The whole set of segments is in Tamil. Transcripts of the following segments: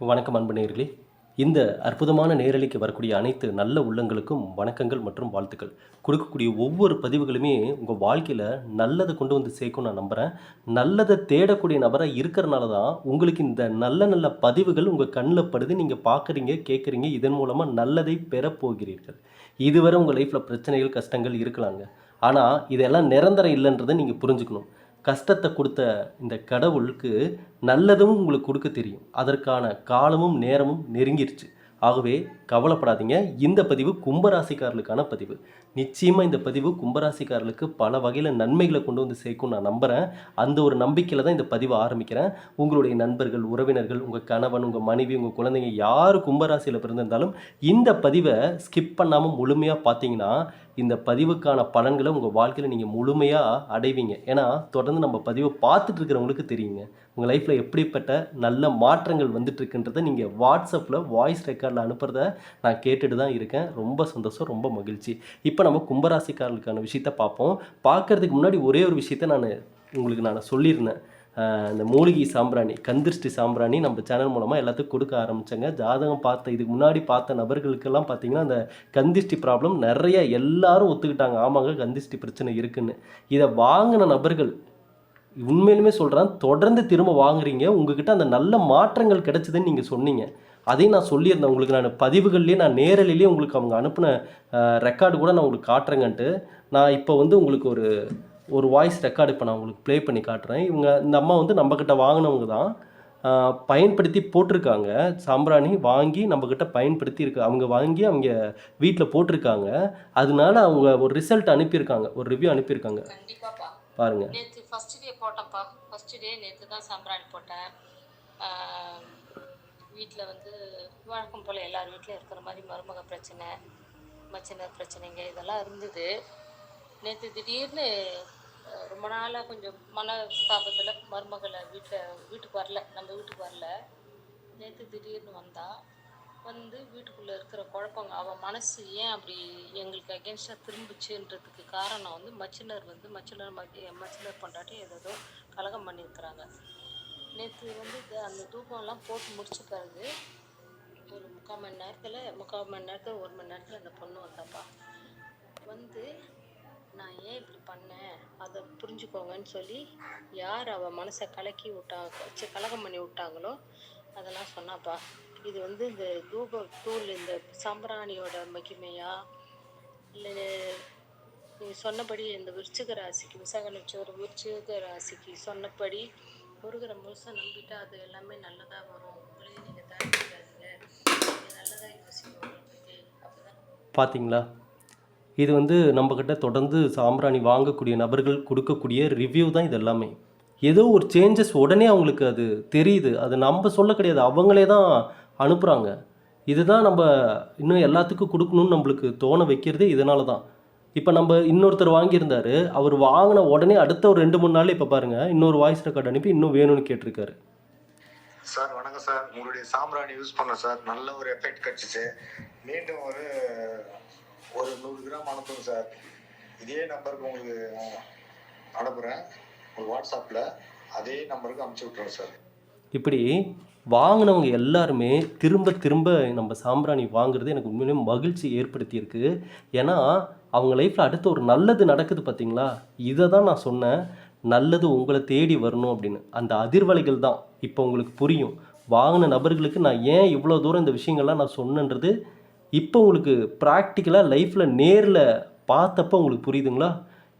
வணக்கம் அன்பு நேர்களே. இந்த அற்புதமான நேரலைக்கு வரக்கூடிய அனைத்து நல்ல உள்ளங்களுக்கும் வணக்கங்கள் மற்றும் வாழ்த்துக்கள். கொடுக்கக்கூடிய ஒவ்வொரு பதிவுகளுமே உங்கள் வாழ்க்கையில் நல்லதை கொண்டு வந்து சேர்க்கும் நான் நம்புகிறேன் நல்லதை தேடக்கூடிய நபராக இருக்கிறனால தான் உங்களுக்கு இந்த நல்ல நல்ல பதிவுகள் உங்கள் கண்ணில் படுது நீங்கள் பார்க்குறீங்க கேட்குறீங்க இதன் மூலமாக நல்லதை பெறப்போகிறீர்கள் இதுவரை உங்கள் லைஃப்பில் பிரச்சனைகள் கஷ்டங்கள் இருக்கலாங்க. ஆனால் இதெல்லாம் நிரந்தரம் இல்லைன்றதை நீங்கள் புரிஞ்சுக்கணும். கஷ்டத்தை கொடுத்த இந்த கடவுளுக்கு நல்லதும் உங்களுக்கு கொடுக்க தெரியும். அதற்கான காலமும் நேரமும் நெருங்கிருச்சு. ஆகவே கவலைப்படாதீங்க. இந்த பதிவு கும்பராசிக்காரர்களுக்கான பதிவு. நிச்சயமாக இந்த பதிவு கும்பராசிக்காரர்களுக்கு பல வகையில் நன்மைகளை கொண்டு வந்து சேர்க்கும் நான் நம்புகிறேன் அந்த ஒரு நம்பிக்கையில் தான் இந்த பதிவை ஆரம்பிக்கிறேன். உங்களுடைய நண்பர்கள் உறவினர்கள் உங்கள் கணவன் உங்கள் மனைவி உங்கள் குழந்தைங்க யார் கும்பராசியில் பிறந்திருந்தாலும் இந்த பதிவை ஸ்கிப் பண்ணாமல் முழுமையாக பார்த்தீங்கன்னா இந்த பதிவுக்கான பலன்களை உங்கள் வாழ்க்கையில் நீங்கள் முழுமையாக அடைவீங்க. ஏன்னா தொடர்ந்து நம்ம பதிவை பார்த்துட்டு இருக்கிறவங்களுக்கு தெரியுங்க. உங்கள் லைஃப்பில் எப்படிப்பட்ட நல்ல மாற்றங்கள் வந்துட்டுருக்குன்றதை நீங்கள் வாட்ஸ்அப்பில் வாய்ஸ் ரெக்கார்டில் அனுப்புகிறத நான் கேட்டுட்டு தான் இருக்கேன். ரொம்ப சந்தோஷம் ரொம்ப மகிழ்ச்சி. இப்போ நம்ம கும்பராசிக்காரர்களுக்கான விஷயத்த பார்ப்போம். பார்க்கறதுக்கு முன்னாடி ஒரே ஒரு விஷயத்த நான் உங்களுக்கு நான் சொல்லியிருந்தேன். இந்த மூலிகை சாம்பிராணி கந்திருஷ்டி சாம்பிராணி நம்ம சேனல் மூலமாக எல்லாத்துக்கும் கொடுக்க ஆரம்பித்தேங்க ஜாதகம் பார்த்த இதுக்கு முன்னாடி பார்த்த நபர்களுக்கெல்லாம் பார்த்தீங்கன்னா அந்த கந்திஷ்டி ப்ராப்ளம் நிறைய எல்லாரும் ஒத்துக்கிட்டாங்க. ஆமாங்க கந்திஷ்டி பிரச்சனை இருக்குன்னு. இதை வாங்கின நபர்கள் உண்மையிலுமே சொல்கிறேன் தொடர்ந்து திரும்ப வாங்குறீங்க. உங்ககிட்ட அந்த நல்ல மாற்றங்கள் கிடைச்சதுன்னு நீங்கள் சொன்னீங்க. அதையும் நான் சொல்லியிருந்தேன். உங்களுக்கு நான் பதிவுகள்லேயே நான் நேரலையிலேயே உங்களுக்கு அவங்க அனுப்பின ரெக்கார்டு கூட நான் உங்களுக்கு காட்டுறேங்கன்ட்டு. நான் இப்போ வந்து உங்களுக்கு ஒரு ஒரு வாய்ஸ் ரெக்கார்டு இப்போ நான் உங்களுக்கு ப்ளே பண்ணி காட்டுறேன். இவங்க இந்த அம்மா வந்து நம்மக்கிட்ட வாங்கினவங்க தான். பயன்படுத்தி போட்டிருக்காங்க. சாம்பிராணி வாங்கி நம்மக்கிட்ட பயன்படுத்தி இருக்கு. அவங்க வாங்கி அவங்க வீட்டில் போட்டிருக்காங்க. அதனால அவங்க ஒரு ரிசல்ட் அனுப்பியிருக்காங்க. ஒரு ரிவ்யூ அனுப்பியிருக்காங்க. பாருங்க. நேற்று ஃபர்ஸ்ட் டே போட்டேன்ப்பா ஃபர்ஸ்ட் டே நேற்று தான் சாம்பிராணி போட்டேன். வீட்டில் வந்து வழக்கம் போல் எல்லார் வீட்லையும் இருக்கிற மாதிரி மருமக பிரச்சனை மச்சினர் பிரச்சனைங்க இதெல்லாம் இருந்தது. நேற்று திடீர்னு ரொம்ப நாளாக கொஞ்சம் மனஸ்தாபத்தில் மருமகளை வீட்டில் வீட்டுக்கு வரல நம்ம வீட்டுக்கு வரல. நேற்று திடீர்னு வந்தான். வந்து வீட்டுக்குள்ளே இருக்கிற குழப்பங்க. அவள் மனசு ஏன் அப்படி எங்களுக்கு அகேன்ஸ்டாக திரும்பிச்சுன்றதுக்கு காரணம் வந்து மச்சினர் வந்து மச்சினர் மச்சினர் பொண்டாட்டி ஏதோ கலகம் பண்ணியிருக்கிறாங்க. நேற்று வந்து அந்த தூக்கம்லாம் போட்டு முடிச்ச பிறகு ஒரு முக்கால் மணி நேரத்தில் முக்கால் மணி நேரத்தில் ஒரு மணி நேரத்தில் அந்த பொண்ணு வந்தாப்பா. வந்து நான் ஏன் இப்படி பண்ணேன்? அதை புரிஞ்சுக்கோங்கன்னு சொல்லி யார் அவள் மனசை கலக்கி விட்டா கலகம் பண்ணி விட்டாங்களோ அதெல்லாம் சொன்னாப்பா. இது வந்து இந்த தூப தூள் இந்த சாம்பிராணியோட மகிமையா? இல்லை நீ சொன்னபடி இந்த விருச்சிக ராசிக்கு விசாக நட்சத்திரம் விருச்சிக ராசிக்கு சொன்னபடி முருகரை முழுசாக நம்பிட்டா அது எல்லாமே நல்லதாக வரும். உங்களையே நீங்கள் தாழ்த்திக்காதீங்க நீங்கள் நல்லதாக யோசிக்கணும் பார்த்தீங்களா இது வந்து நம்மக்கிட்ட தொடர்ந்து சாம்பிராணி வாங்கக்கூடிய நபர்கள் கொடுக்கக்கூடிய ரிவ்யூ தான் இது எல்லாமே. ஏதோ ஒரு சேஞ்சஸ் உடனே அவங்களுக்கு அது தெரியுது. அது நம்ம சொல்ல கிடையாது. அவங்களே தான் அனுப்புகிறாங்க இதுதான் நம்ம இன்னும் எல்லாத்துக்கும் கொடுக்கணும்னு நம்மளுக்கு தோண வைக்கிறதே இதனால தான். இப்போ நம்ம இன்னொருத்தர் வாங்கியிருந்தாரு. அவர் வாங்கின உடனே அடுத்த ஒரு ரெண்டு மூணு நாள் இப்போ பாருங்கள் இன்னொரு வாய்ஸ் ரெக்கார்டு அனுப்பி இன்னும் வேணும்னு கேட்டிருக்காரு. சார் வணக்கம் சார். உங்களுடைய சாம்ராணி யூஸ் பண்ண சார். நல்ல ஒரு எஃபெக்ட் கிடச்சிச்சு. மீண்டும் ஒரு ஒரு நூறு கிராம் அனுப்புங்க சார். இதே நம்பருக்கு உங்களுக்கு அனுப்புகிறேன் உங்கள் வாட்ஸ்அப்பில் அதே நம்பருக்கு அனுப்பிச்சி விட்ருங்க சார். இப்படி வாங்கினவங்க எல்லாருமே திரும்ப திரும்ப நம்ம சாம்பிராணி வாங்குறது எனக்கு உண்மையிலே மகிழ்ச்சி ஏற்படுத்தியிருக்கு. ஏன்னா அவங்க லைஃப்பில் அடுத்து ஒரு நல்லது நடக்குது பார்த்தீங்களா? இதை தான் நான் சொன்னேன். நல்லது உங்களை தேடி வரணும் அப்படின்னு. அந்த அதிர்வலைகள் தான். இப்போ உங்களுக்கு புரியும். வாங்கின நபர்களுக்கு நான் ஏன் இவ்வளோ தூரம் இந்த விஷயங்கள்லாம் நான் சொன்னேன்றது இப்போ உங்களுக்கு ப்ராக்டிக்கலாக லைஃப்பில் நேரில் பார்த்தப்போ உங்களுக்கு புரியுதுங்களா?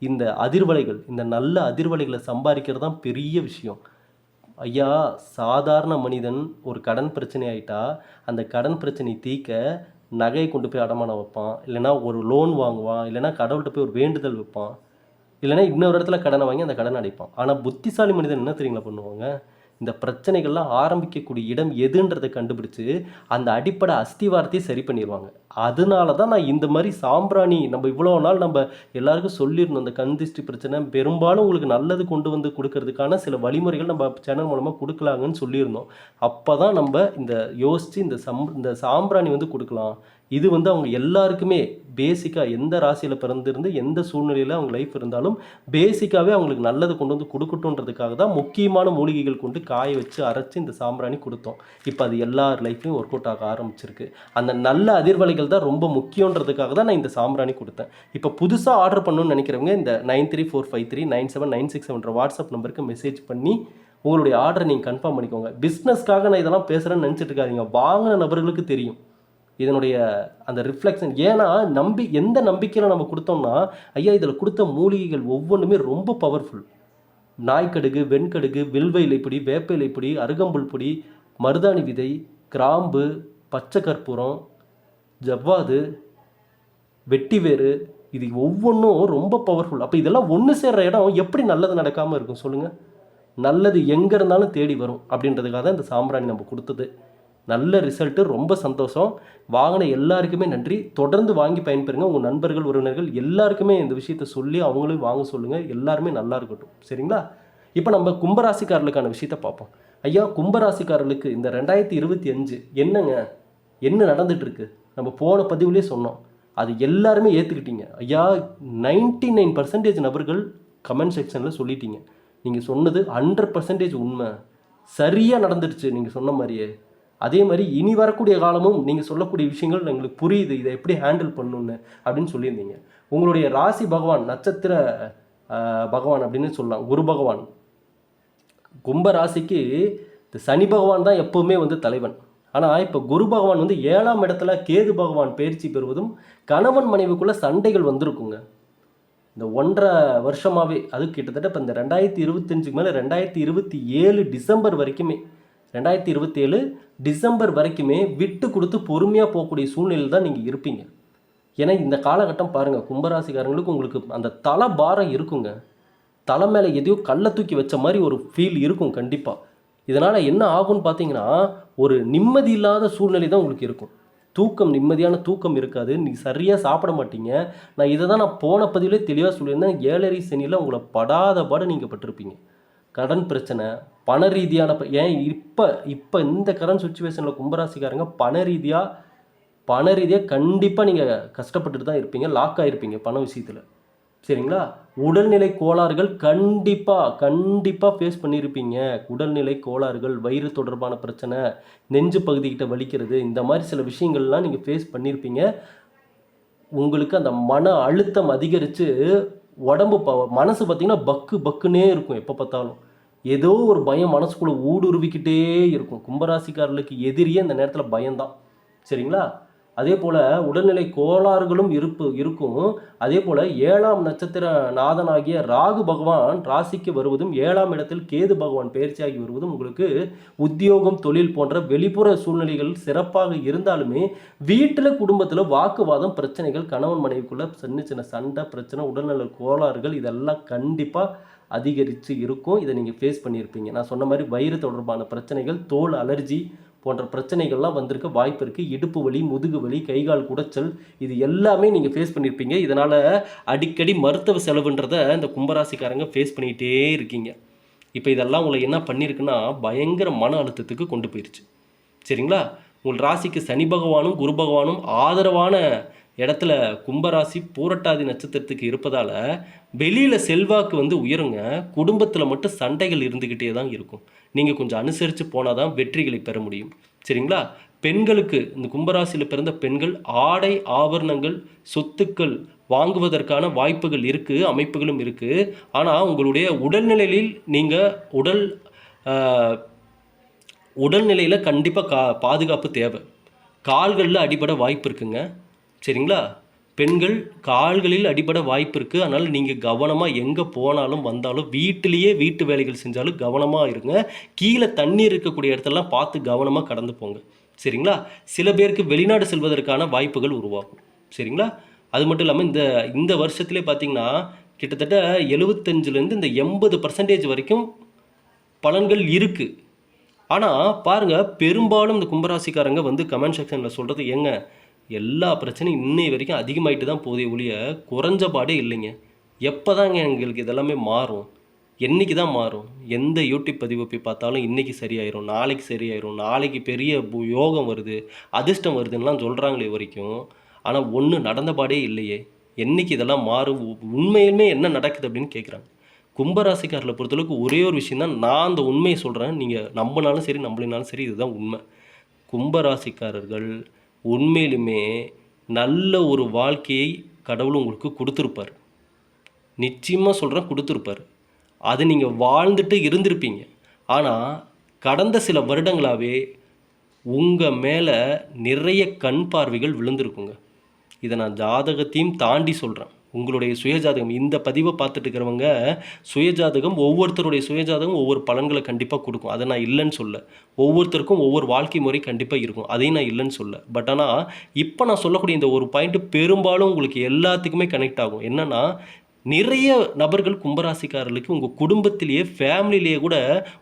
இந்த அதிர்வலைகள் இந்த நல்ல அதிர்வலைகளை சம்பாதிக்கிறது தான் பெரிய விஷயம். ஐயா சாதாரண மனிதன் ஒரு கடன் பிரச்சனை ஆகிட்டா அந்த கடன் பிரச்சனை தீர்க்க நகையை கொண்டு போய் அடமானம் வைப்பான். இல்லைன்னா ஒரு லோன் வாங்குவான். இல்லைன்னா கடவுள்கிட்ட போய் ஒரு வேண்டுதல் வைப்பான். இல்லைன்னா இன்னொரு இடத்துல கடனை வாங்கி அந்த கடனை அடைப்பான். ஆனால் புத்திசாலி மனிதன் என்ன தெரியுங்களா பண்ணுவாங்க? இந்த பிரச்சனைகள்லாம் ஆரம்பிக்கக்கூடிய இடம் எதுன்றதை கண்டுபிடிச்சு அந்த அடிப்படை அஸ்திவாரத்தையும் சரி பண்ணிடுவாங்க அதனால தான் நான் இந்த மாதிரி சாம்பிராணி நம்ம இவ்வளோ நாள் நம்ம எல்லாருக்கும் சொல்லியிருந்தோம் அந்த கந்திஷ்டி பிரச்சனை. பெரும்பாலும் உங்களுக்கு நல்லது கொண்டு வந்து கொடுக்கறதுக்கான சில வழிமுறைகள் நம்ம சேனல் மூலமாக கொடுக்கலாங்கன்னு சொல்லியிருந்தோம். அப்போ தான் நம்ம இந்த யோசித்து இந்த சம் இந்த சாம்பிராணி வந்து கொடுக்கலாம். இது வந்து அவங்க எல்லாருக்குமே பேசிக்காக எந்த ராசியில் பிறந்திருந்து எந்த சூழ்நிலையில் அவங்க லைஃப் இருந்தாலும் பேசிக்காகவே அவங்களுக்கு நல்லது கொண்டு வந்து கொடுக்கட்டுன்றதுக்காக தான் முக்கியமான மூலிகைகள் கொண்டு காய வச்சு அரைச்சி இந்த சாம்பிராணி கொடுத்தோம். இப்போ அது எல்லார் லைஃப்லையும் ஒர்க் அவுட் ஆக ஆரம்பிச்சிருக்கு. அந்த நல்ல அதிர்வலைகள் தான் ரொம்ப முக்கியன்றதுக்காக தான் நான் இந்த சாம்பிராணி கொடுத்தேன். இப்போ புதுசாக ஆர்டர் பண்ணணும்னு நினைக்கிறவங்க இந்த nine three four five three nine seven nine six செவன்ற WhatsApp நம்பருக்கு மெசேஜ் பண்ணி உங்களுடைய ஆர்டரை நீங்கள் கன்ஃபார்ம் பண்ணிக்கோங்க. பிஸ்னஸ்க்காக நான் இதெல்லாம் பேசுகிறேன்னு நினச்சிட்டு இருக்காதீங்க. வாங்கின நபர்களுக்கு தெரியும். இதனுடைய அந்த ரிஃப்ளெக்ஷன் ஏன்னா நம்பி எந்த நம்பிக்கையில் நம்ம கொடுத்தோம்னா ஐயா இதில் கொடுத்த மூலிகைகள் ஒவ்வொன்றுமே ரொம்ப பவர்ஃபுல் நாய்க்கடுகு வெண்கடுகு வில்வ இலைப்பொடி வேப்ப இலைப்பொடி அருகம்புல் பொடி மருதாணி விதை கிராம்பு பச்சை கற்பூரம் ஜவ்வாது வெட்டிவேறு இது ஒவ்வொன்றும் ரொம்ப பவர்ஃபுல் அப்போ இதெல்லாம் ஒன்று சேர்ற இடம் எப்படி நல்லது நடக்காமல் இருக்கும் சொல்லுங்கள் நல்லது எங்கே இருந்தாலும் தேடி வரும் அப்படின்றதுக்காக தான் இந்த சாம்பிராணி நம்ம கொடுத்தது. நல்ல ரிசல்ட்டு ரொம்ப சந்தோஷம். வாங்கின எல்லாருக்குமே நன்றி. தொடர்ந்து வாங்கி பயன்பெறுங்க. உங்கள் நண்பர்கள் உறவினர்கள் எல்லாருக்குமே இந்த விஷயத்தை சொல்லி அவங்களையும் வாங்க சொல்லுங்கள் எல்லாருமே நல்லா இருக்கட்டும். சரிங்களா? இப்போ நம்ம கும்பராசிக்காரர்களுக்கான விஷயத்தை பார்ப்போம். ஐயா கும்பராசிக்காரர்களுக்கு இந்த ரெண்டாயிரத்தி இருபத்தி அஞ்சு என்னங்க? என்ன நடந்துகிட்ருக்கு நம்ம போன பதிவுலேயே சொன்னோம். அது எல்லாருமே ஏற்றுக்கிட்டீங்க ஐயா நைன்டி நைன் பர்சன்டேஜ் நபர்கள் கமெண்ட் செக்ஷனில் சொல்லிட்டீங்க. நீங்கள் சொன்னது ஹண்ட்ரட் பர்சன்டேஜ் உண்மை. சரியாக நடந்துடுச்சு நீங்கள் சொன்ன மாதிரியே. அதே மாதிரி இனி வரக்கூடிய காலமும் நீங்கள் சொல்லக்கூடிய விஷயங்கள் எங்களுக்கு புரியுது. இதை எப்படி ஹேண்டில் பண்ணணும்னு அப்படின்னு சொல்லியிருந்தீங்க. உங்களுடைய ராசி பகவான் நட்சத்திர பகவான் அப்படின்னு சொல்லலாம். குரு பகவான். கும்ப ராசிக்கு இந்த சனி பகவான் தான் எப்போவுமே வந்து தலைவன். ஆனால் இப்போ குரு பகவான் வந்து ஏழாம் இடத்துல கேது பகவான் பயிற்சி பெறுவதும் கணவன் மனைவிக்குள்ள சண்டைகள் வந்திருக்குங்க. இந்த ஒன்றரை வருஷமாகவே அது கிட்டத்தட்ட இப்போ இந்த ரெண்டாயிரத்தி இருபத்தஞ்சுக்கு மேலே ரெண்டாயிரத்தி இருபத்தி ஏழு டிசம்பர் வரைக்குமே ரெண்டாயிரத்தி இருபத்தி ஏழு டிசம்பர் வரைக்குமே விட்டு கொடுத்து பொறுமையாக போகக்கூடிய சூழ்நிலையில் தான் நீங்கள் இருப்பீங்க. ஏன்னா இந்த காலகட்டம் பாருங்கள் கும்பராசிக்காரங்களுக்கு உங்களுக்கு அந்த தலை பாரம் இருக்குங்க. தலை மேலே எதையோ கல்லை தூக்கி வச்ச மாதிரி ஒரு ஃபீல் இருக்கும் கண்டிப்பாக இதனால் என்ன ஆகும்னு பார்த்தீங்கன்னா ஒரு நிம்மதி இல்லாத சூழ்நிலை தான் உங்களுக்கு இருக்கும். தூக்கம் நிம்மதியான தூக்கம் இருக்காது. நீ சரியாக சாப்பிட மாட்டீங்க. நான் இதை தான் நான் போன பதிவிலே தெளிவாக சொல்லியிருந்தேன். ஏழரை சனியில் உங்களை படாத பாடு நீங்கள் பட்டிருப்பீங்க. கடன் பிரச்சனை பண ரீதியான ஏன் இப்போ இப்போ இந்த கரண்ட் சுச்சுவேஷனில் கும்பராசிக்காரங்க பண ரீதியாக பண ரீதியாக கண்டிப்பாக நீங்கள் கஷ்டப்பட்டுட்டு தான் இருப்பீங்க. லாக் ஆகிருப்பீங்க பண விஷயத்தில். சரிங்களா? உடல்நிலை கோளாறுகள் கண்டிப்பாக கண்டிப்பாக ஃபேஸ் பண்ணியிருப்பீங்க உடல்நிலை கோளாறுகள் வயிறு தொடர்பான பிரச்சனை நெஞ்சு பகுதிக்கிட்ட வலிக்கிறது இந்த மாதிரி சில விஷயங்கள்லாம் நீங்கள் ஃபேஸ் பண்ணியிருப்பீங்க உங்களுக்கு அந்த மன அழுத்தம் அதிகரித்து உடம்பு ப மனசு பார்த்திங்கன்னா பக்கு பக்குன்னே இருக்கும் எப்போ பார்த்தாலும். ஏதோ ஒரு பயம் மனசுக்குள்ளே ஊடுருவிக்கிட்டே இருக்கும். கும்பராசிக்காரர்களுக்கு எதிரியே அந்த நேரத்தில் பயம்தான். சரிங்களா? அதே போல் உடல்நிலை கோளாறுகளும் இருப்பு இருக்கும். அதே போல் ஏழாம் நட்சத்திர நாதனாகிய ராகு பகவான் ராசிக்கு வருவதும் ஏழாம் இடத்தில் கேது பகவான் பயிற்சியாகி வருவதும் உங்களுக்கு உத்தியோகம் தொழில் போன்ற வெளிப்புற சூழ்நிலைகள் சிறப்பாக இருந்தாலுமே வீட்டில் குடும்பத்தில் வாக்குவாதம் பிரச்சனைகள் கணவன் மனைவிக்குள்ள சின்ன சின்ன சண்டை பிரச்சனை உடல்நல கோளாறுகள் இதெல்லாம் கண்டிப்பாக அதிகரித்து இருக்கும். இதை நீங்கள் ஃபேஸ் பண்ணியிருப்பீங்க. நான் சொன்ன மாதிரி வயிறு தொடர்பான பிரச்சனைகள் தோல் அலர்ஜி போன்ற பிரச்சனைகள்லாம் வந்திருக்க வாய்ப்பு இருக்குது இடுப்பு வலி முதுகு வலி கைகால் குடைச்சல் இது எல்லாமே நீங்கள் ஃபேஸ் பண்ணியிருப்பீங்க இதனால் அடிக்கடி மருத்துவ செலவுன்றதை இந்த கும்பராசிக்காரங்க ஃபேஸ் பண்ணிகிட்டே இருக்கீங்க. இப்போ இதெல்லாம் உங்களை என்ன பண்ணியிருக்குன்னா பயங்கர மன அழுத்தத்துக்கு கொண்டு போயிருச்சு. சரிங்களா? உங்கள் ராசிக்கு சனி பகவானும் குரு பகவானும் ஆதரவான இடத்துல கும்பராசி பூரட்டாதி நட்சத்திரத்துக்கு இருப்பதால் வெளியில் செல்வாக்கு வந்து உயருங்க. குடும்பத்தில் மட்டும் சண்டைகள் இருந்துக்கிட்டே தான் இருக்கும். நீங்கள் கொஞ்சம் அனுசரித்து போனால் தான் வெற்றிகளை பெற முடியும். சரிங்களா? பெண்களுக்கு இந்த கும்பராசியில் பிறந்த பெண்கள் ஆடை ஆபரணங்கள் சொத்துக்கள் வாங்குவதற்கான வாய்ப்புகள் இருக்குது அமைப்புகளும் இருக்குது ஆனால் உங்களுடைய உடல்நிலையில் நீங்கள் உடல் உடல்நிலையில் கண்டிப்பாக கா பாதுகாப்பு தேவை. கால்களில் அடிபட வாய்ப்பு இருக்குங்க. சரிங்களா? பெண்கள் கால்களில் அடிபட வாய்ப்பு இருக்குது அதனால் நீங்கள் கவனமாக எங்கே போனாலும் வந்தாலும் வீட்டிலேயே வீட்டு வேலைகள் செஞ்சாலும் கவனமாக இருங்க. கீழே தண்ணி இருக்கக்கூடிய இடத்தெல்லாம் பார்த்து கவனமாக கடந்து போங்க. சரிங்களா? சில பேருக்கு வெளிநாடு செல்வதற்கான வாய்ப்புகள் உருவாகும். சரிங்களா? அது மட்டும் இல்லாமல் இந்த இந்த வருஷத்துலேயே பார்த்தீங்கன்னா கிட்டத்தட்ட எழுபத்தஞ்சிலேருந்து இந்த எண்பது பர்சன்டேஜ் வரைக்கும் பலன்கள் இருக்குது ஆனால் பாருங்கள் பெரும்பாலும் இந்த கும்பராசிக்காரங்க வந்து கமெண்ட் செக்ஷனில் சொல்கிறது ஏங்க எல்லா பிரச்சனையும் இன்னை வரைக்கும் அதிகமாகிட்டு தான் போதே ஒழிய குறைஞ்ச பாடே இல்லைங்க. எப்போ தாங்க எங்களுக்கு இதெல்லாமே மாறும்? என்னைக்கு தான் மாறும்? எந்த யூடியூப் பதிவு போய் பார்த்தாலும் இன்றைக்கி சரியாயிரும் நாளைக்கு சரியாயிரும் நாளைக்கு பெரிய பு- யோகம் வருது அதிர்ஷ்டம் வருதுன்னெலாம் சொல்கிறாங்களே வரைக்கும். ஆனால் ஒன்று நடந்தபாடே இல்லையே. என்றைக்கு இதெல்லாம் மாறும்? உ- உண்மையிலுமே என்ன நடக்குது அப்படின்னு கேட்குறாங்க கும்பராசிக்காரில் பொறுத்தளவுக்கு ஒரே ஒரு விஷயம் தான் நான் அந்த உண்மையை சொல்கிறேன் நீங்கள் நம்பினாலும் சரி நம்பலினாலும் சரி இதுதான் உண்மை. கும்பராசிக்காரர்கள் உண்மையிலுமே நல்ல ஒரு வாழ்க்கையை கடவுள் உங்களுக்கு கொடுத்துருப்பார். நிச்சயமாக சொல்கிறேன் கொடுத்துருப்பார். அது நீங்கள் வாழ்ந்துட்டு இருந்திருப்பீங்க. ஆனால் கடந்த சில வருடங்களாகவே உங்கள் மேலே நிறைய கண் பார்வைகள் விழுந்திருக்குங்க. இதை நான் ஜாதகத்தையும் தாண்டி சொல்கிறேன் உங்களுடைய சுயஜாதகம் இந்த பதிவை பார்த்துட்டு இருக்கிறவங்க சுயஜாதகம் ஒவ்வொருத்தருடைய சுயஜாதகம் ஒவ்வொரு பலன்களை கண்டிப்பாக கொடுக்கும். அதை நான் இல்லைன்னு சொல்ல. ஒவ்வொருத்தருக்கும் ஒவ்வொரு வாழ்க்கை முறை கண்டிப்பாக இருக்கும். அதையும் நான் இல்லைன்னு சொல்ல. பட் ஆனால் இப்போ நான் சொல்லக்கூடிய இந்த ஒரு பாயிண்ட் பெரும்பாலும் உங்களுக்கு எல்லாத்துக்குமே கனெக்ட் ஆகும். என்னென்னா நிறைய நபர்கள் கும்பராசிக்காரர்களுக்கு உங்கள் குடும்பத்திலேயே ஃபேமிலிலேயே கூட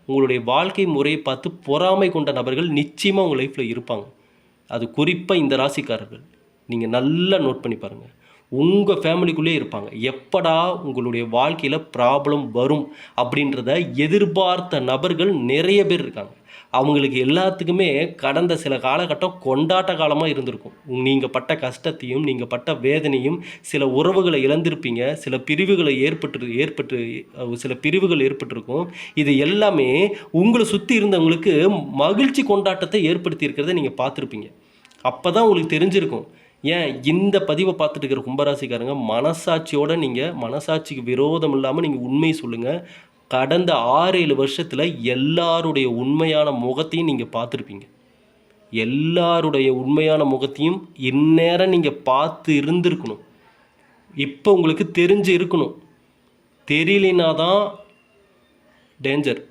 உங்களுடைய வாழ்க்கை முறையை பார்த்து பொறாமை கொண்ட நபர்கள் நிச்சயமாக உங்கள் லைஃப்பில் இருப்பாங்க. அது குறிப்பாக இந்த ராசிக்காரர்கள். நீங்கள் நல்லா நோட் பண்ணி பாருங்கள் உங்கள் ஃபேமிலிக்குள்ளே இருப்பாங்க. எப்படா உங்களுடைய வாழ்க்கையில் ப்ராப்ளம் வரும் அப்படின்றத எதிர்பார்த்த நபர்கள் நிறைய பேர் இருக்காங்க. அவங்களுக்கு எல்லாத்துக்குமே கடந்த சில காலகட்டம் கொண்டாட்ட காலமாக இருந்திருக்கும். நீங்கள் பட்ட கஷ்டத்தையும் நீங்கள் பட்ட வேதனையும் சில உறவுகளை இழந்திருப்பீங்க. சில பிரிவுகளை ஏற்பட்டு ஏற்பட்டு சில பிரிவுகள் ஏற்பட்டிருக்கும். இது எல்லாமே உங்களை சுற்றி இருந்தவங்களுக்கு மகிழ்ச்சி கொண்டாட்டத்தை ஏற்படுத்தி இருக்கிறத நீங்கள் பார்த்துருப்பீங்க. அப்போ தான் உங்களுக்கு தெரிஞ்சிருக்கும். ஏன் இந்த பதிவை பார்த்துட்டு இருக்கிற கும்பராசிக்காரங்க மனசாட்சியோட நீங்கள் மனசாட்சிக்கு விரோதம் இல்லாமல் நீங்கள் உண்மையை சொல்லுங்கள் கடந்த ஆறு ஏழு வருஷத்தில் எல்லாருடைய உண்மையான முகத்தையும் நீங்கள் பார்த்துருப்பீங்க. எல்லாருடைய உண்மையான முகத்தையும் இந்நேரம் நீங்கள் பார்த்து இருந்திருக்கணும். இப்போ உங்களுக்கு தெரிஞ்சு இருக்கணும். தெரியலனா தான் டேஞ்சர்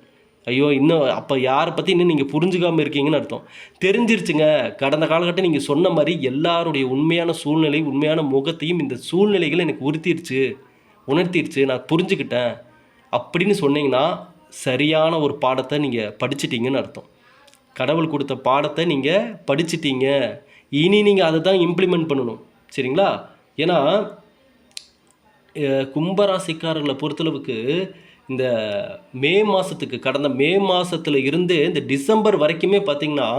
ஐயோ இன்னும் அப்போ யாரை பற்றி இன்னும் நீங்கள் புரிஞ்சுக்காமல் இருக்கீங்கன்னு அர்த்தம். தெரிஞ்சிருச்சுங்க. கடந்த காலகட்டம் நீங்கள் சொன்ன மாதிரி எல்லாருடைய உண்மையான சூழ்நிலை உண்மையான முகத்தையும் இந்த சூழ்நிலைகளை எனக்கு உறுத்திருச்சு உணர்த்திருச்சு நான் புரிஞ்சுக்கிட்டேன். அப்படின்னு சொன்னீங்கன்னா சரியான ஒரு பாடத்தை நீங்கள் படிச்சிட்டிங்கன்னு அர்த்தம். கடவுள் கொடுத்த பாடத்தை நீங்கள் படிச்சிட்டீங்க. இனி நீங்கள் அதை தான் இம்ப்ளிமெண்ட் பண்ணணும். சரிங்களா? ஏன்னா கும்பராசிக்காரர்களை பொறுத்தளவுக்கு இந்த மே மாதத்துக்கு கடந்த மே மாதத்துல இருந்து இந்த டிசம்பர் வரைக்குமே பார்த்திங்கன்னா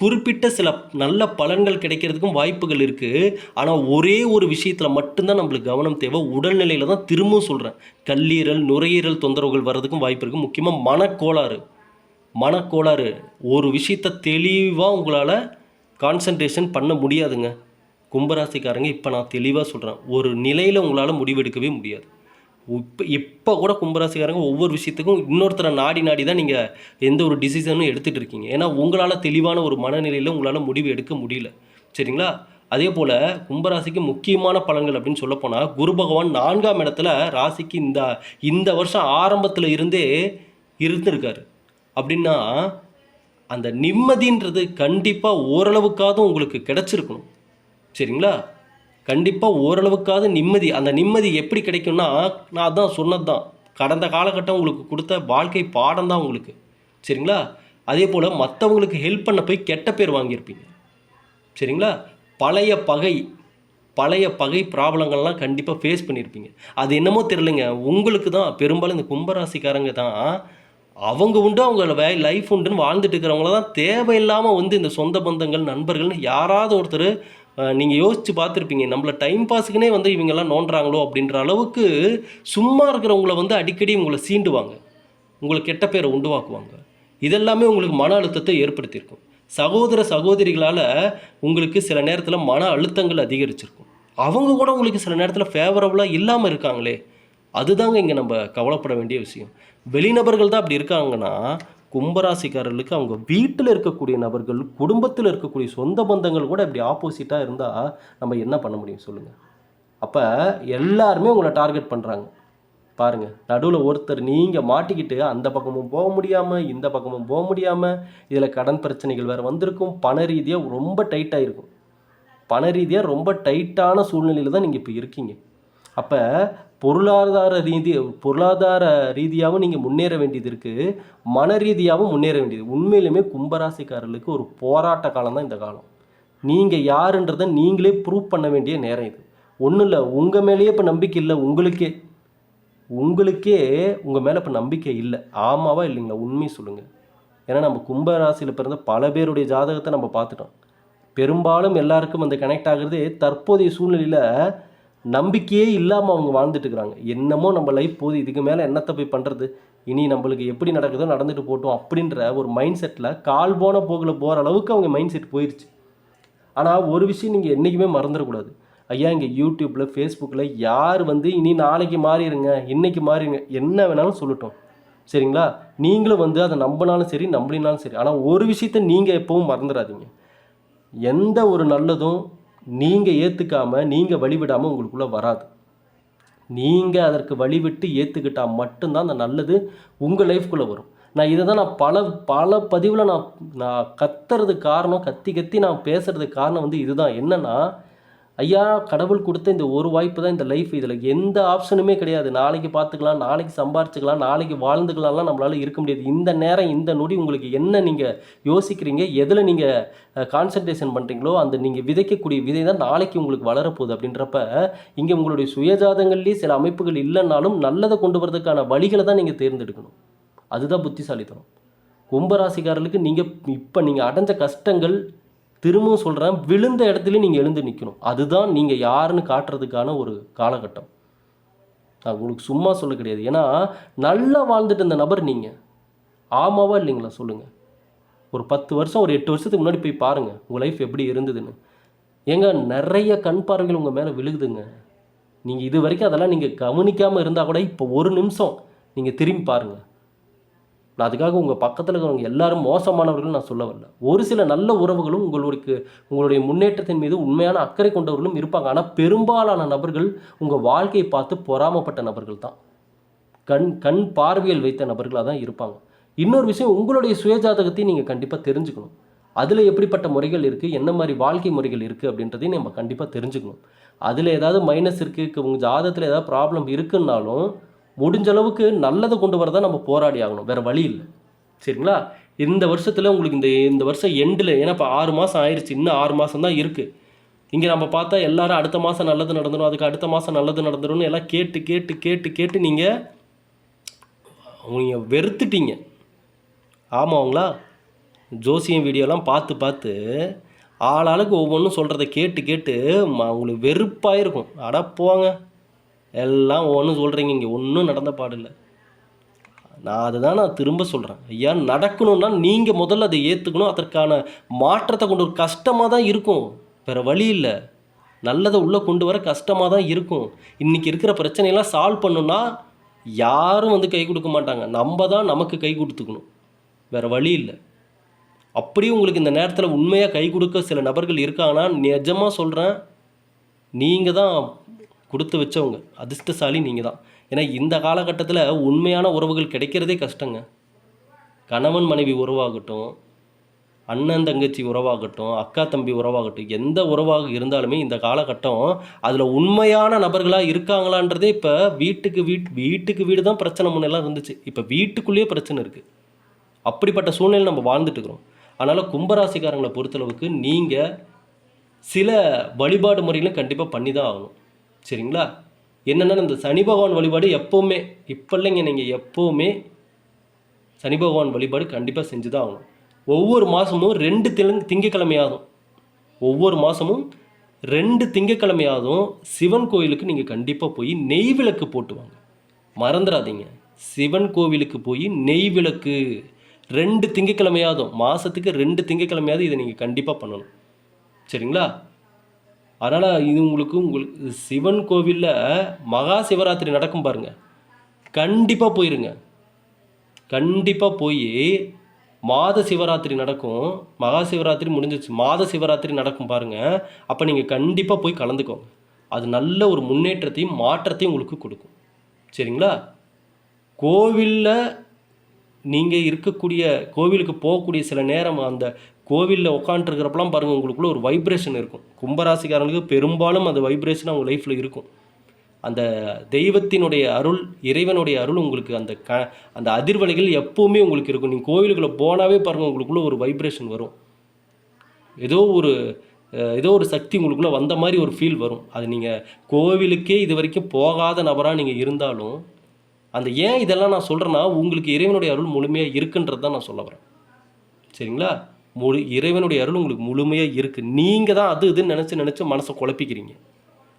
குறிப்பிட்ட சில நல்ல பலன்கள் கிடைக்கிறதுக்கும் வாய்ப்புகள் இருக்குது ஆனால் ஒரே ஒரு விஷயத்தில் மட்டும்தான் நம்மளுக்கு கவனம் தேவை. உடல்நிலையில் தான் திரும்பவும் சொல்கிறேன் கல்லீரல் நுரையீரல் தொந்தரவுகள் வர்றதுக்கும் வாய்ப்பு இருக்குது முக்கியமாக மனக்கோளாறு. மனக்கோளாறு. ஒரு விஷயத்தை தெளிவாக உங்களால் கான்சன்ட்ரேஷன் பண்ண முடியாதுங்க. கும்பராசிக்காரங்க இப்போ நான் தெளிவாக சொல்கிறேன் ஒரு நிலையில் உங்களால் முடிவெடுக்கவே முடியாது. இப்போ இப்போ கூட கும்பராசிக்காரங்க ஒவ்வொரு விஷயத்துக்கும் இன்னொருத்தரை நாடி நாடி தான் நீங்கள் எந்த ஒரு டிசிஷனும் எடுத்துகிட்டு இருக்கீங்க. ஏன்னா உங்களால் தெளிவான ஒரு மனநிலையில் உங்களால் முடிவு எடுக்க முடியல. சரிங்களா? அதே போல் கும்பராசிக்கு முக்கியமான பலன்கள் அப்படின்னு சொல்லப்போனால் குரு பகவான் நான்காம் இடத்துல ராசிக்கு இந்த இந்த வருஷம் ஆரம்பத்தில் இருந்தே இருந்திருக்காரு. அப்படின்னா அந்த நிம்மதின்றது கண்டிப்பாக ஓரளவுக்காவது உங்களுக்கு கிடச்சிருக்கணும். சரிங்களா? கண்டிப்பாக ஓரளவுக்காவது நிம்மதி. அந்த நிம்மதி எப்படி கிடைக்கும்னா நான் அதான் சொன்னது தான் கடந்த காலகட்டம் உங்களுக்கு கொடுத்த வாழ்க்கை பாடம் தான் உங்களுக்கு. சரிங்களா? அதே போல் மற்றவங்களுக்கு ஹெல்ப் பண்ண போய் கெட்ட பேர் வாங்கியிருப்பீங்க. சரிங்களா? பழைய பகை பழைய பகை ப்ராப்ளங்கள்லாம் கண்டிப்பாக ஃபேஸ் பண்ணியிருப்பீங்க. அது என்னமோ தெரிலங்க உங்களுக்கு தான் பெரும்பாலும் இந்த கும்பராசிக்காரங்க தான் அவங்க உண்டு அவங்க வே லைஃப் உண்டுன்னு வாழ்ந்துட்டு இருக்கிறவங்கள தான் தேவையில்லாமல் வந்து இந்த சொந்த பந்தங்கள் நண்பர்கள்னு யாராவது ஒருத்தர் நீங்கள் யோசித்து பார்த்துருப்பீங்க. நம்மளை டைம் பாஸுக்குனே வந்து இவங்கெல்லாம் நோண்டுறாங்களோ அப்படின்ற அளவுக்கு சும்மா இருக்கிறவங்கள வந்து அடிக்கடி உங்களை சீண்டுவாங்க. உங்களுக்கு கெட்ட பேரை உண்டுவாக்குவாங்க. இதெல்லாமே உங்களுக்கு மன அழுத்தத்தை ஏற்படுத்தியிருக்கும். சகோதர சகோதரிகளால் உங்களுக்கு சில நேரத்தில் மன அழுத்தங்கள் அதிகரிச்சிருக்கும். அவங்க கூட உங்களுக்கு சில நேரத்தில் ஃபேவரபுளாக இல்லாமல் இருக்காங்களே. அதுதாங்க இங்கே நம்ம கவலைப்பட வேண்டிய விஷயம். வெளிநபர்கள் தான் அப்படி இருக்காங்கன்னா கும்பராசிக்காரர்களுக்கு அவங்க வீட்டில் இருக்கக்கூடிய நபர்கள் குடும்பத்தில் இருக்கக்கூடிய சொந்த பந்தங்கள் கூட இப்படி ஆப்போசிட்டாக இருந்தால் நம்ம என்ன பண்ண முடியும் சொல்லுங்கள் அப்போ எல்லாருமே உங்களை டார்கெட் பண்ணுறாங்க பாருங்கள் நடுவில் ஒருத்தர் நீங்கள் மாட்டிக்கிட்டு அந்த பக்கமும் போக முடியாமல் இந்த பக்கமும் போக முடியாமல் இதில் கடன் பிரச்சனைகள் வேறு வந்திருக்கும் பண ரீதியாக ரொம்ப டைட்டாக இருக்கும். பண ரீதியாக ரொம்ப டைட்டான சூழ்நிலையில் தான் நீங்கள் இப்போ இருக்கீங்க. அப்போ பொருளாதார ரீதி பொருளாதார ரீதியாகவும் நீங்கள் முன்னேற வேண்டியது இருக்குது மன ரீதியாகவும் முன்னேற வேண்டியது. உண்மையிலுமே கும்பராசிக்காரர்களுக்கு ஒரு போராட்ட காலம் தான் இந்த காலம். நீங்கள் யாருன்றதை நீங்களே ப்ரூவ் பண்ண வேண்டிய நேரம் இது. ஒன்றும் இல்லை உங்கள் மேலேயே இப்போ நம்பிக்கை இல்லை உங்களுக்கே. உங்களுக்கே உங்கள் மேலே இப்போ நம்பிக்கை இல்லை. ஆமாவா இல்லைங்களா? உண்மை சொல்லுங்கள் ஏன்னா நம்ம கும்பராசியில் பிறந்த பல பேருடைய ஜாதகத்தை நம்ம பார்த்துட்டோம். பெரும்பாலும் எல்லாருக்கும் அந்த கனெக்ட் ஆகிறது தற்போதைய சூழ்நிலையில் நம்பிக்கையே இல்லாமல் அவங்க வாழ்ந்துட்டு இருக்கிறாங்க. என்னமோ நம்ம லைஃப் போகுது இதுக்கு மேலே என்னத்தை போய் பண்ணுறது இனி நம்மளுக்கு எப்படி நடக்குதோ நடந்துட்டு போட்டோம் அப்படின்ற ஒரு மைண்ட் செட்டில் கால் போன போகல போகிற அளவுக்கு அவங்க மைண்ட் செட் போயிடுச்சு ஆனால் ஒரு விஷயம் நீங்கள் என்றைக்குமே மறந்துடக்கூடாது. ஐயா இங்கே யூடியூப்பில் ஃபேஸ்புக்கில் யார் வந்து இனி நாளைக்கு மாறிடுங்க இன்றைக்கி மாறிடுங்க என்ன வேணாலும் சொல்லட்டும். சரிங்களா? நீங்களும் வந்து அதை நம்பினாலும் சரி நம்பலினாலும் சரி. ஆனால் ஒரு விஷயத்த நீங்கள் எப்பவும் மறந்துடாதீங்க. எந்த ஒரு நல்லதும் நீங்கள் ஏற்றுக்காமல் நீங்கள் வழிவிடாமல் உங்களுக்குள்ளே வராது. நீங்கள் அதற்கு வழிவிட்டு ஏற்றுக்கிட்டால் மட்டும்தான் அந்த நல்லது உங்கள் லைஃப்குள்ளே வரும். நான் இதை தான் நான் பல பல பதிவில் நான் நான் கத்துறதுக்கு காரணம் கத்தி கத்தி நான் பேசுகிறதுக்கு காரணம் வந்து இதுதான். என்னென்னா ஐயா கடவுள் கொடுத்த இந்த ஒரு வாய்ப்பு தான் இந்த லைஃப் இதில். எந்த ஆப்ஷனுமே கிடையாது. நாளைக்கு பார்த்துக்கலாம் நாளைக்கு சம்பாரிச்சுக்கலாம் நாளைக்கு வாழ்ந்துக்கலாம்லாம் நம்மளால் இருக்க முடியாது. இந்த நேரம் இந்த நொடி உங்களுக்கு என்ன நீங்கள் யோசிக்கிறீங்க? எதில் நீங்கள் கான்சன்ட்ரேஷன் பண்ணுறீங்களோ அந்த நீங்கள் விதைக்கக்கூடிய விதை தான் நாளைக்கு உங்களுக்கு வளரப்போகுது அப்படின்றப்ப இங்கே உங்களுடைய சுயஜாதங்கள்லேயே சில அமைப்புகள் இல்லைன்னாலும் நல்லதை கொண்டு வரதுக்கான வழிகளை தான் நீங்கள் தேர்ந்தெடுக்கணும். அதுதான் புத்திசாலித்தனம். கும்பராசிக்காரர்களுக்கு நீங்கள் இப்போ நீங்கள் அடைஞ்ச கஷ்டங்கள் திரும்பவும் சொல்கிறேன் விழுந்த இடத்துலையும் நீங்கள் எழுந்து நிற்கணும் அதுதான் நீங்கள் யாருன்னு காட்டுறதுக்கான ஒரு காலகட்டம். நான் உங்களுக்கு சும்மா சொல்ல கிடையாது. ஏன்னா நல்லா வாழ்ந்துட்டு இருந்த நபர் நீங்கள் ஆமாவா இல்லைங்களா? சொல்லுங்கள் ஒரு பத்து வருஷம் ஒரு எட்டு வருஷத்துக்கு முன்னாடி போய் பாருங்கள் உங்கள் லைஃப் எப்படி இருந்ததுன்னு. ஏங்க நிறைய கண் பார்வைகள் உங்கள் மேலே விழுகுதுங்க. நீங்கள் இது வரைக்கும் அதெல்லாம் நீங்கள் கவனிக்காமல் இருந்தால் கூட இப்போ ஒரு நிமிஷம் நீங்கள் திரும்பி பாருங்கள் நான் அதுக்காக உங்கள் பக்கத்தில் இருக்கிறவங்க எல்லாரும் மோசமானவர்கள் நான் சொல்ல வரல. ஒரு சில நல்ல உறவுகளும் உங்களுக்கு உங்களுடைய முன்னேற்றத்தின் மீது உண்மையான அக்கறை கொண்டவர்களும் இருப்பாங்க. ஆனால் பெரும்பாலான நபர்கள் உங்கள் வாழ்க்கையை பார்த்து பொறாமப்பட்ட நபர்கள் தான். கண் கண் பார்வையில் வைத்த நபர்களாக தான் இருப்பாங்க. இன்னொரு விஷயம் உங்களுடைய சுயஜாதகத்தையும் நீங்கள் கண்டிப்பாக தெரிஞ்சுக்கணும். அதில் எப்படிப்பட்ட முறைகள் இருக்குது என்ன மாதிரி வாழ்க்கை முறைகள் இருக்குது அப்படின்றதையும் நம்ம கண்டிப்பாக தெரிஞ்சுக்கணும். அதில் ஏதாவது மைனஸ் இருக்குது உங்கள் ஜாதகத்தில் ஏதாவது ப்ராப்ளம் இருக்குன்னாலும் முடிஞ்ச அளவுக்கு நல்லதை கொண்டு வரதான் நம்ம போராடி ஆகணும். வேறு வழி இல்லை. சரிங்களா? இந்த வருஷத்தில் உங்களுக்கு இந்த இந்த வருஷம் எண்டில் ஏன்னா இப்போ ஆறு மாதம் ஆயிடுச்சு இன்னும் ஆறு மாதம் தான் இருக்குது இங்கே நம்ம பார்த்தா எல்லாரும் அடுத்த மாதம் நல்லது நடந்துடும் அதுக்கு அடுத்த மாதம் நல்லது நடந்துடும்னு எல்லாம் கேட்டு கேட்டு கேட்டு கேட்டு நீங்கள் நீங்கள் வெறுத்துட்டீங்க. ஆமாங்களா ஜோசியம் வீடியோலாம் பார்த்து பார்த்து ஆளாளுக்கு ஒவ்வொன்றும் சொல்கிறத கேட்டு கேட்டு அவங்களுக்கு வெறுப்பாக இருக்கும் அட போங்க. எல்லாம் ஒன்றும் சொல்கிறீங்க இங்கே ஒன்றும் நடந்த பாடில்லை நான் அதை தான் நான் திரும்ப சொல்கிறேன் ஐயா நடக்கணும்னா நீங்கள் முதல்ல அதை ஏற்றுக்கணும் அதற்கான மாற்றத்தை கொண்டு ஒரு கஷ்டமாக தான் இருக்கும். வேறு வழி இல்லை. நல்லதை உள்ளே கொண்டு வர கஷ்டமாக தான் இருக்கும். இன்றைக்கி இருக்கிற பிரச்சனையெல்லாம் சால்வ் பண்ணணும்னா யாரும் வந்து கை கொடுக்க மாட்டாங்க. நம்ம தான் நமக்கு கை கொடுத்துக்கணும். வேறு வழி இல்லை. அப்படியே உங்களுக்கு இந்த நேரத்தில் உண்மையாக கை கொடுக்க சில நபர்கள் இருக்காங்கன்னா நிஜமாக சொல்கிறேன் நீங்கள் தான் கொடுத்து வச்சவங்க அதிர்ஷ்டசாலி நீங்கள் தான் ஏன்னா இந்த காலகட்டத்தில் உண்மையான உறவுகள் கிடைக்கிறதே கஷ்டங்க. கணவன் மனைவி உறவாகட்டும் அண்ணன் தங்கச்சி உறவாகட்டும் அக்கா தம்பி உறவாகட்டும் எந்த உறவாக இருந்தாலுமே இந்த காலகட்டம் அதில் உண்மையான நபர்களாக இருக்காங்களான்றதே இப்போ வீட்டுக்கு வீட் வீட்டுக்கு வீடு தான் பிரச்சனை முன்னெல்லாம் இருந்துச்சு. இப்போ வீட்டுக்குள்ளேயே பிரச்சனை இருக்குது அப்படிப்பட்ட சூழ்நிலை நம்ம வாழ்ந்துட்டுருக்குறோம் அதனால் கும்பராசிக்காரங்களை பொறுத்தளவுக்கு நீங்கள் சில வழிபாடு முறைகளும் கண்டிப்பாக பண்ணி தான் ஆகணும். சரிங்களா? என்னென்னா இந்த சனி பகவான் வழிபாடு எப்போவுமே இப்போ இல்லைங்க நீங்கள் எப்போவுமே சனி பகவான் வழிபாடு கண்டிப்பாக செஞ்சு தான் ஆகணும். ஒவ்வொரு மாதமும் ரெண்டு திலங்கு திங்கக்கிழமையாகும். ஒவ்வொரு மாதமும் ரெண்டு திங்கக்கிழமையாதும் சிவன் கோயிலுக்கு நீங்கள் கண்டிப்பாக போய் நெய் விளக்கு போட்டு வாங்க மறந்துடாதீங்க சிவன் கோவிலுக்கு போய் நெய் விளக்கு ரெண்டு திங்கக்கிழமையாதும் மாதத்துக்கு ரெண்டு திங்கக்கிழமையாவது இதை நீங்கள் கண்டிப்பாக பண்ணணும். சரிங்களா? அதனால் இது உங்களுக்கு உங்களுக்கு சிவன் கோவிலில் மகா சிவராத்திரி நடக்கும் பாருங்க. கண்டிப்பாக போயிருங்க. கண்டிப்பாக போய் மாத சிவராத்திரி நடக்கும். மகா சிவராத்திரி முடிஞ்சிச்சு மாத சிவராத்திரி நடக்கும் பாருங்கள் அப்போ நீங்கள் கண்டிப்பாக போய் கலந்துக்கோங்க. அது நல்ல ஒரு முன்னேற்றத்தையும் மாற்றத்தையும் உங்களுக்கு கொடுக்கும். சரிங்களா? கோவிலில் நீங்கள் இருக்கக்கூடிய கோவிலுக்கு போகக்கூடிய சில நேரம் அந்த கோவிலில் உட்காந்துருக்கிறப்பலாம் பாருங்கள் உங்களுக்குள்ள ஒரு வைப்ரேஷன் இருக்கும். கும்பராசிக்காரங்களுக்கு பெரும்பாலும் அந்த வைப்ரேஷன் அவங்க லைஃப்பில் இருக்கும். அந்த தெய்வத்தினுடைய அருள் இறைவனுடைய அருள் உங்களுக்கு அந்த க அந்த அதிர்வலைகள் எப்போவுமே உங்களுக்கு இருக்கும். நீங்கள் கோவிலுக்குள்ளே போனாவே பாருங்கள் உங்களுக்குள்ள ஒரு வைப்ரேஷன் வரும். ஏதோ ஒரு ஏதோ ஒரு சக்தி உங்களுக்குள்ளே வந்த மாதிரி ஒரு ஃபீல் வரும். அது நீங்கள் கோவிலுக்கே இது வரைக்கும் போகாத நபராக நீங்கள் இருந்தாலும் அந்த ஏன் இதெல்லாம் நான் சொல்கிறேன்னா உங்களுக்கு இறைவனுடைய அருள் முழுமையாக இருக்குன்றது தான் நான் சொல்ல வரேன். சரிங்களா? முழு இறைவனுடைய அருள் உங்களுக்கு முழுமையாக இருக்குது நீங்கள் தான் அது இதுன்னு நினச்சி நினச்சி மனசை குழப்பிக்கிறீங்க.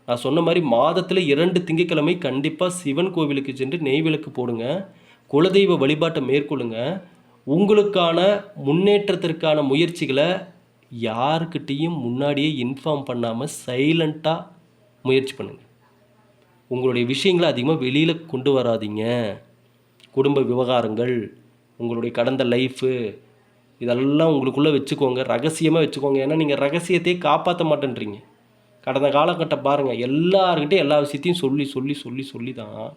நான் சொன்ன மாதிரி மாதத்தில் இரண்டு திங்கட்கிழமை கண்டிப்பாக சிவன் கோவிலுக்கு சென்று நெய் விளக்கு போடுங்க. குலதெய்வ வழிபாட்டை மேற்கொள்ளுங்க. உங்களுக்கான முன்னேற்றத்திற்கான முயற்சிகளை யாருக்கிட்டேயும் முன்னாடியே இன்ஃபார்ம் பண்ணாமல் சைலண்ட்டாக முயற்சி பண்ணுங்கள் உங்களுடைய விஷயங்களை அதிகமாக வெளியில் கொண்டு வராதீங்க. குடும்ப விவகாரங்கள் உங்களுடைய கடந்த லைஃபு இதெல்லாம் உங்களுக்குள்ளே வச்சுக்கோங்க. ரகசியமாக வச்சுக்கோங்க. ஏன்னா நீங்கள் ரகசியத்தையே காப்பாற்ற மாட்டேன்றீங்க. கடந்த காலகட்டம் பாருங்கள் எல்லாருக்கிட்டையும் எல்லா விஷயத்தையும் சொல்லி சொல்லி சொல்லி சொல்லி தான்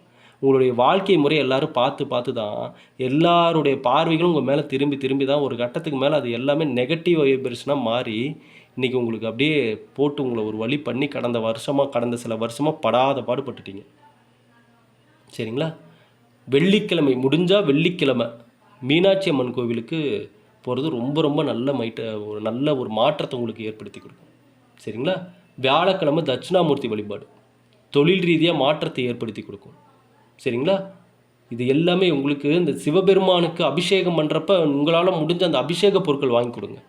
உங்களுடைய வாழ்க்கை முறை எல்லாரும் பார்த்து பார்த்து தான் எல்லாருடைய பார்வைகளும் உங்கள் மேலே திரும்பி திரும்பி தான் ஒரு கட்டத்துக்கு மேலே அது எல்லாமே நெகட்டிவ் வைப்ரேஷனாக மாறி இன்றைக்கி உங்களுக்கு அப்படியே போட்டு உங்களை ஒரு வழி பண்ணி கடந்த வருஷமாக கடந்த சில வருஷமாக படாத பாடுபட்டுட்டீங்க. சரிங்களா? வெள்ளிக்கிழமை முடிஞ்சால் வெள்ளிக்கிழமை மீனாட்சி அம்மன் கோவிலுக்கு போகிறது ரொம்ப ரொம்ப நல்ல மைட்ட ஒரு நல்ல ஒரு மாற்றத்தை உங்களுக்கு ஏற்படுத்தி கொடுக்கும். சரிங்களா? வியாழக்கிழமை தட்சிணாமூர்த்தி வழிபாடு தொழில் ரீதியாக மாற்றத்தை ஏற்படுத்தி கொடுக்கும். சரிங்களா? இது எல்லாமே உங்களுக்கு இந்த சிவபெருமானுக்கு அபிஷேகம் பண்ணுறப்ப உங்களால் முடிஞ்ச அந்த அபிஷேக பொருட்கள் வாங்கி கொடுங்க.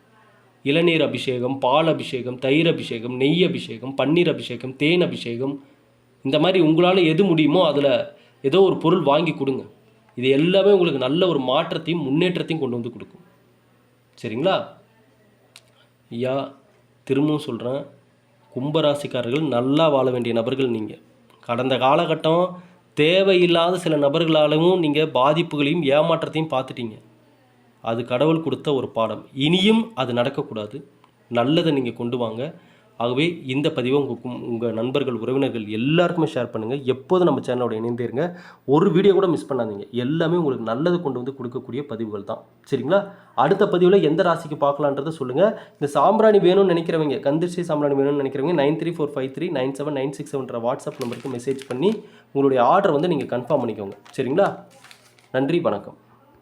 இளநீர் அபிஷேகம் பால் அபிஷேகம் தயிர் அபிஷேகம் நெய் அபிஷேகம் பன்னீர் அபிஷேகம் தேன் அபிஷேகம். இந்த மாதிரி உங்களால் எது முடியுமோ அதில் ஏதோ ஒரு பொருள் வாங்கி கொடுங்க. இது எல்லாமே உங்களுக்கு நல்ல ஒரு மாற்றத்தையும் முன்னேற்றத்தையும் கொண்டு வந்து கொடுக்கும். சரிங்களா? ஐயா திரும்பவும் சொல்கிறேன் கும்பராசிக்காரர்கள் நல்லா வாழ வேண்டிய நபர்கள் நீங்கள் கடந்த காலகட்டம் தேவையில்லாத சில நபர்களாலும் நீங்கள் பாதிப்புகளையும் ஏமாற்றத்தையும் பார்த்துட்டீங்க. அது கடவுள் கொடுத்த ஒரு பாடம். இனியும் அது நடக்கக்கூடாது. நல்லதை நீங்கள் கொண்டு வாங்க. ஆகவே இந்த பதிவை உங்கள் உங்கள் நண்பர்கள் உறவினர்கள் எல்லாருக்குமே ஷேர் பண்ணுங்கள் எப்போதும் நம்ம சேனலோட இணைந்திருங்க ஒரு வீடியோ கூட மிஸ் பண்ணாதீங்க. எல்லாமே உங்களுக்கு நல்லது கொண்டு வந்து கொடுக்கக்கூடிய பதிவுகள் தான். சரிங்களா? அடுத்த பதிவில் எந்த ராசிக்கு பார்க்கலான்றதை சொல்லுங்கள் இந்த சாம்பிராணி வேணும்னு நினைக்கிறவங்க கந்திரிசை சாம்பிராணி வேணும்னு நினைக்கிறவங்க nine three four five three nine seven nine six செவன்ற WhatsApp நம்பருக்கு மெசேஜ் பண்ணி உங்களுடைய ஆர்டர் வந்து நீங்கள் கன்ஃபார்ம் பண்ணிக்கோங்க. சரிங்களா? நன்றி வணக்கம்.